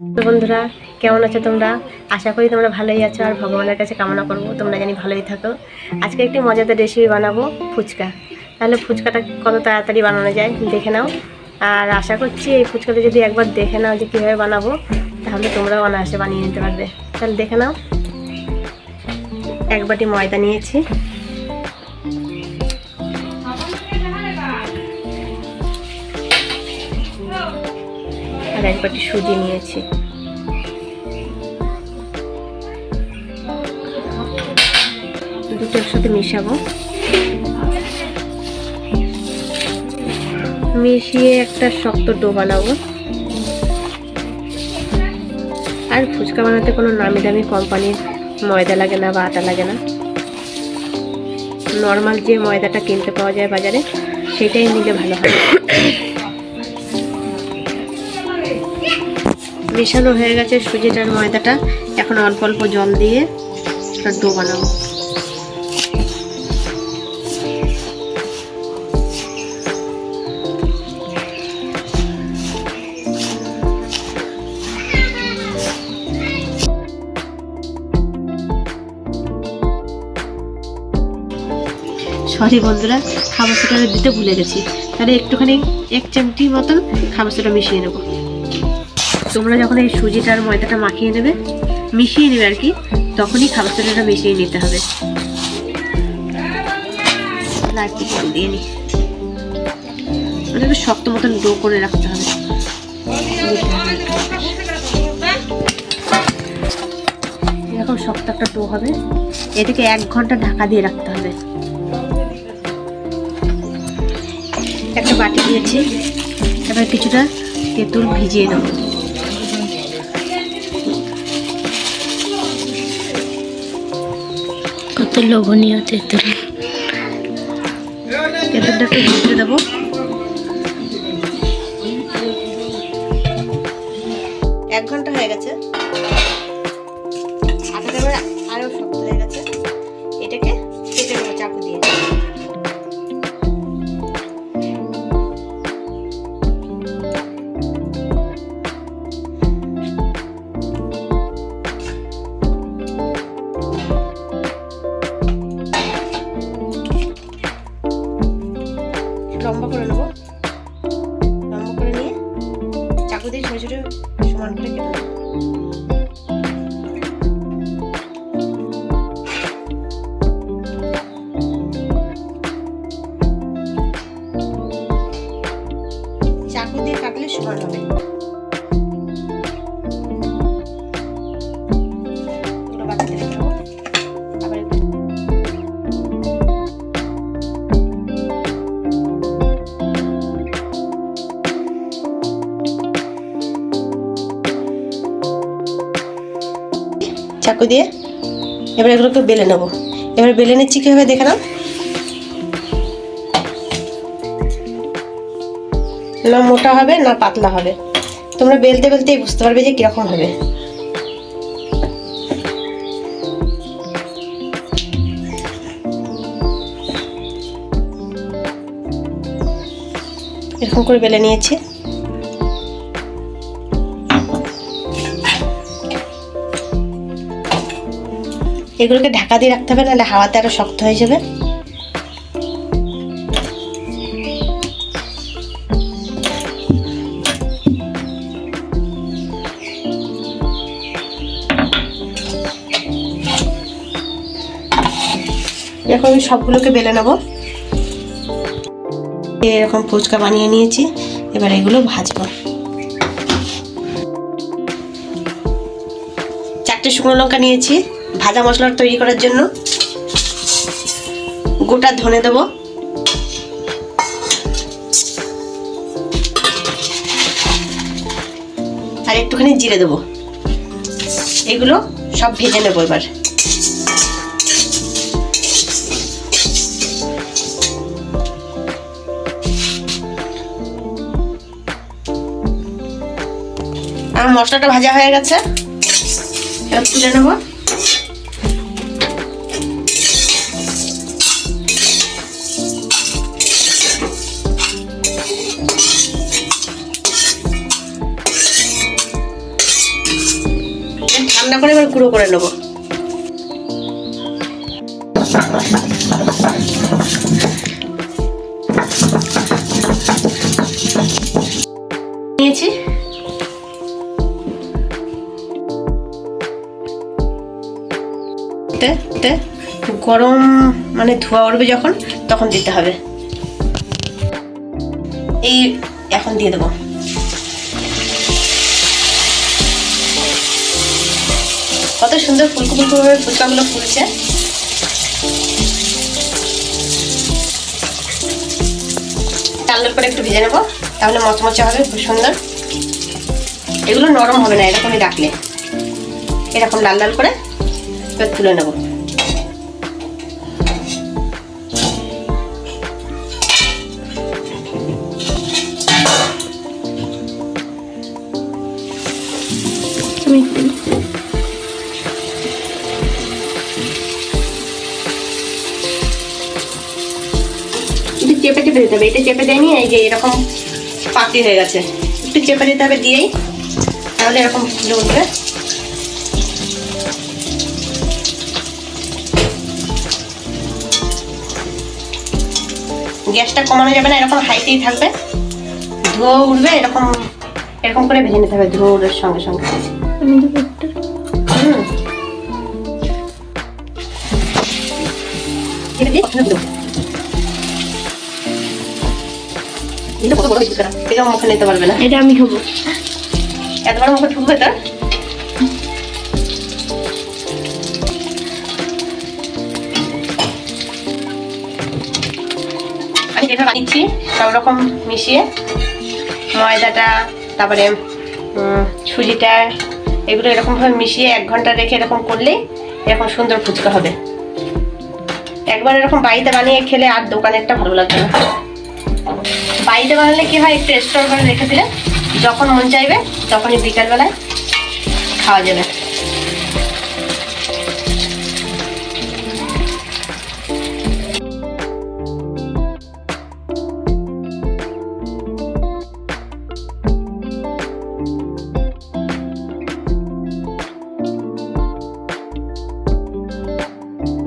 তো বন্ধুরা, কেমন আছো তোমরা? আশা করি তোমরা ভালোই আছো আর ভগবানের কাছে কামনা করব, তোমরা জানি ভালোই থাকো। আজকে একটি মজাদার রেসিপি বানাবো, ফুচকা। তাহলে ফুচকাটা কত তাড়াতাড়ি বানানো যায় দেখে নাও। আর আশা করছি এই ফুচকাটা যদি একবার দেখে নাও যে কীভাবে বানাবো, তাহলে তোমরাও অনায়াসে বানিয়ে নিতে পারবে। তাহলে দেখে নাও। এক বাটি ময়দা নিয়েছি। আর এক বাটি সুজি নিয়েছি। দুটো একসাথে মিশাবো। মিশিয়ে একটা শক্ত ডো বানাবো। আর ফুচকা বানাতে কোনো নামি দামি কোম্পানির ময়দা লাগে না বা আটা লাগে না। নর্মাল যে ময়দাটা কিনতে পাওয়া যায় বাজারে, সেটাই নিলে ভালো হয়। মেশানো হয়ে গেছে সুজিটার ময়দাটা। এখন অল্প অল্প জল দিয়ে ডো বানাবো। সরি বন্ধুরা, খাবার সোডাটা দিতে ভুলে গেছি। তাহলে একটুখানি এক চামটি মতন খাবার সোডা মিশিয়ে নেব। তোমরা যখন এই সুজিটার ময়দাটা মাখিয়ে নেবে, মিশিয়ে নেবে আর কি, তখনই খাবার সোডাটা মিশিয়ে নিতে হবে। না, একটু জল দিয়ে নি। ওটাকে শক্ত মতন ডো করে রাখতে হবে। এরকম শক্ত একটা ডো হবে। এটাকে এক ঘণ্টা ঢাকা দিয়ে রাখতে হবে। একটা বাটি দিয়েছি। এবার কিছুটা তেঁতুল ভিজিয়ে নেব। কত লোভনীয় তেঁতুল তেঁতুলটা একটু দেবো। এক ঘণ্টা হয়ে গেছে। করে চাকু দিয়ে। এবার এগুলোকে বেলে নেব। এবার বেলে নিচ্ছি কীভাবে দেখে নাও। না মোটা হবে, না পাতলা হবে। তোমরা বেলতে বেলতেই বুঝতে পারবে যে কীরকম হবে। এরকম করে বেলে নিয়েছি। এগুলোকে ঢাকা দিয়ে রাখতে হবে, নাহলে হাওয়াতে আরও শক্ত হয়ে যাবে। এরকম আমি সবগুলোকে বেলে নেব। এরকম ফুচকা বানিয়ে নিয়েছি, এবার এগুলো ভাজবো। চারটে শুকনো লঙ্কা নিয়েছি। ভাজা মশলা তৈরি করার জন্য গোটা ধনে দেবো। আর একটুখানি জিরে দেবো। এগুলো সব ভেজে নেব এবার। আমার মশলাটা ভাজা হয়ে গেছে। এবার তুলে নেব। ঠান্ডা করে এবার গুঁড়ো করে নেব। নিয়েছি। গরম মানে ধোয়া উঠবে যখন, তখন দিতে হবে। এই এখন দিয়ে দেবো। কত সুন্দর ফুলকো ফুলকো ভাবে ফুচকাগুলো ফুলছে টালের পরে একটু ভেজে নেব, তাহলে মচমচে হবে খুব সুন্দর। এগুলো নরম হবে না, এরকমই রাখলে। এরকম লাল লাল করে তুলে নেব। চেপে দিতে হবে এটা চেপে দেয়নি, এই যে এরকম পাতি হয়ে গেছে। একটু চেপে দিতে হবে, দিয়েই তাহলে এরকম উঠবে গ্যাসটা কমানো যাবে না, এরকম হাইতেই থাকবে। ধোয়া উঠবে, এরকম এরকম করে ভেজে নিতে হবে ধোয়া উঠের সঙ্গে সঙ্গে। হুম। এটা কত বড় হয়েছে এটা মুখে নিতে পারবে না। এটা আমি খাব। এতবার মুখে ঢুকবে তোর আমি যেটা বানিয়েছি সব রকম মিশিয়ে ময়দাটা তারপরে সুজিটা এগুলো এরকমভাবে মিশিয়ে এক ঘণ্টা রেখে এরকম করলেই এরকম সুন্দর ফুচকা হবে। একবার এরকম বাড়িতে বানিয়ে খেলে আর দোকানেরটা ভালো লাগবে না। বাড়িতে বানালে কি হয়, একটু স্টোর করে রেখে দিলে যখন মন চাইবে তখনই বিকালবেলায় খাওয়া যাবে।